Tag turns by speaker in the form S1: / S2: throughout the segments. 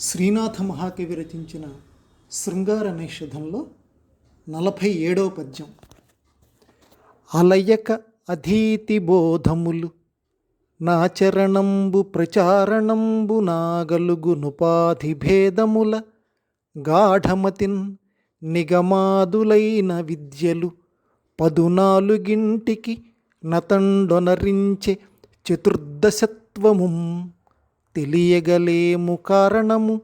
S1: శ్రీనాథ మహాకవి రచించిన శృంగార నిషధంలో నలభై ఏడవ పద్యం. అలయక అధీతి బోధములు నాచరణంబు ప్రచారణంబు నాగలుగునుపాధి భేదముల గాఢమతిన్ నిగమాదులైన విద్యలు పదునాలుగింటికి నతండొనరించే చతుర్దశత్వము. తెలియగలేము కారణము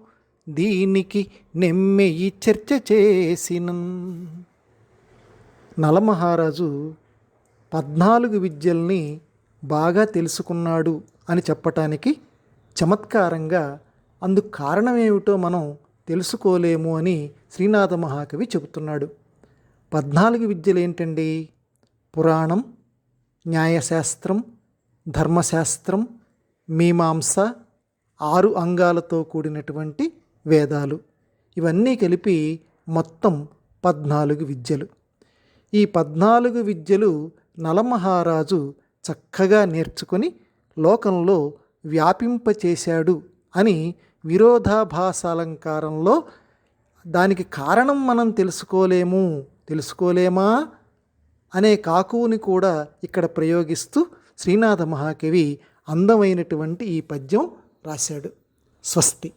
S1: దీనికి నెమ్మెయి చర్చ చేసిన నలమహారాజు పద్నాలుగు విద్యల్ని బాగా తెలుసుకున్నాడు అని చెప్పటానికి చమత్కారంగా అందుకు కారణమేమిటో మనం తెలుసుకోలేము అని శ్రీనాథ మహాకవి చెబుతున్నాడు. పద్నాలుగు విద్యలు ఏంటండి? పురాణం న్యాయశాస్త్రం ధర్మశాస్త్రం మీమాంస ఆరు అంగాలతో కూడినటువంటి వేదాలు. ఇవన్నీ కలిపి మొత్తం పద్నాలుగు విద్యలు. ఈ పద్నాలుగు విద్యలు నలమహారాజు చక్కగా నేర్చుకొని లోకంలో వ్యాపింపచేశాడు అని విరోధాభాసాలంకారంలో దానికి కారణం మనం తెలుసుకోలేము. తెలుసుకోలేమా? అనే కాకువుని కూడా ఇక్కడ ప్రయోగిస్తూ శ్రీనాథ మహాకవి అందమైనటువంటి ఈ పద్యం రాశాడు. స్వస్తి.